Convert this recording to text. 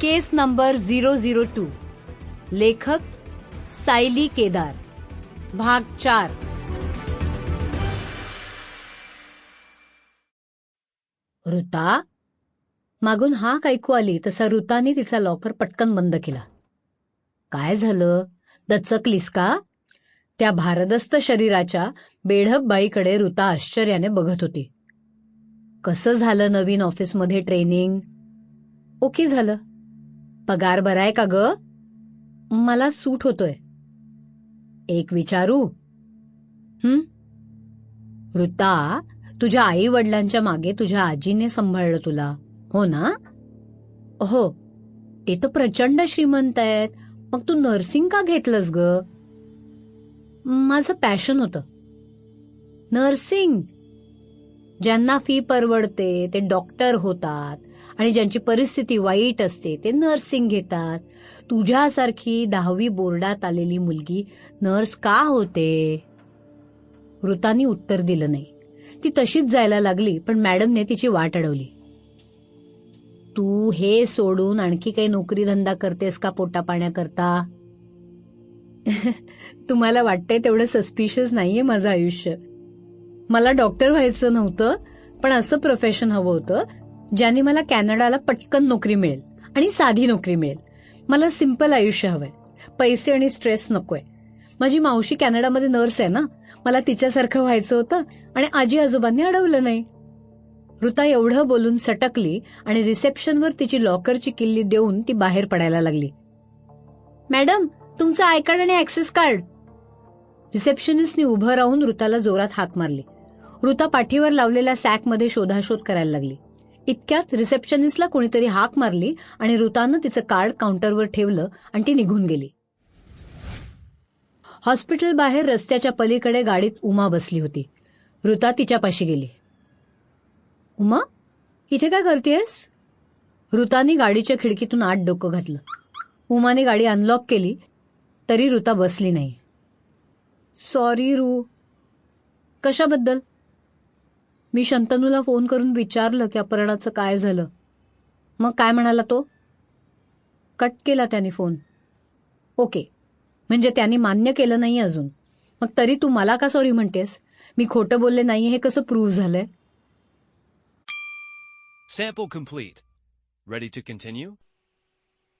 Case number zero zero two. लेखक सायली केदार. भाग चार. ऋता? मागून हाक ऐकू आली तसा ऋताने तिचा लॉकर पटकन बंद केला. काय झालं? दचकलीस का? त्या भारदस्त शरीराच्या बेढप बाईकडे ऋता आश्चर्याने बघत होती. कसं झालं नवीन ऑफिसमध्ये ट्रेनिंग ओके झालं. पगार बराय का ग? मला सूट होतोय. एक विचारू? हं? ऋता तुझ्या आई वडिलांच्या मागे तुझ्या आजीने सांभाळलं तुला. हो ना? हो. ते तर प्रचंड श्रीमंत आहेत. मग तू नर्सिंग का घेतलंस ग? माझं पॅशन होतं. नर्सिंग. ज्यांना फी परवडते ते डॉक्टर होतात. आणि ज्यांची परिस्थिती वाईट असते ते नर्सिंग घेतात. तुझ्यासारखी दहावी बोर्डात आलेली मुलगी नर्स का होते? ऋतानी उत्तर दिलं नाही. ती तशीच जायला लागली पण मॅडमने तिची वाट अडवली. तू हे सोडून आणखी काही नोकरी धंदा करतेस का पोटापाण्याकरता? तुम्हाला वाटतंय तेवढं सस्पिशियस नाहीये माझं आयुष्य. मला डॉक्टर व्हायचं नव्हतं पण असं प्रोफेशन हवं होतं ज्याने मला कॅनडाला पटकन नोकरी मिळेल आणि साधी नोकरी मिळेल. मला सिंपल आयुष्य हवंय. पैसे आणि स्ट्रेस नकोय. माझी मावशी कॅनडामध्ये नर्स आहे ना? मला तिच्यासारखं व्हायचं होतं आणि आजी आजोबांनी अडवलं नाही. ऋता एवढं बोलून सटकली आणि रिसेप्शनवर तिची लॉकरची किल्ली देऊन ती बाहेर पडायला लागली. मॅडम तुमचं आय कार्ड आणि ऍक्सेस कार्ड. रिसेप्शनिस्टने उभं राहून ऋताला जोरात हाक मारली. ऋता पाठीवर लावलेल्या सॅकमध्ये शोधाशोध करायला लागली. इतक्यात रिसेप्शनिस्टला कोणीतरी हाक मारली आणि ऋतानं तिचं कार्ड काउंटरवर ठेवलं आणि ती निघून गेली. हॉस्पिटल बाहेर रस्त्याच्या पलीकडे गाडीत उमा बसली होती. ऋता तिच्यापाशी गेली. उमा इथे काय करतेयस? ऋतानी गाडीच्या खिडकीतून आत डोकं घातलं. उमाने गाडी अनलॉक केली तरी ऋता बसली नाही. सॉरी रू. कशाबद्दल? मी शंतनूला फोन करून विचारलं की अपहरणाचं काय झालं. मग काय म्हणाला तो? कट केला त्याने फोन. ओके. म्हणजे त्यांनी मान्य केलं नाही अजून. मग तरी तू मला का सॉरी म्हणतेस? मी खोटं बोलले नाही हे कसं प्रूव्ह झालंय? Sample complete. Ready to continue?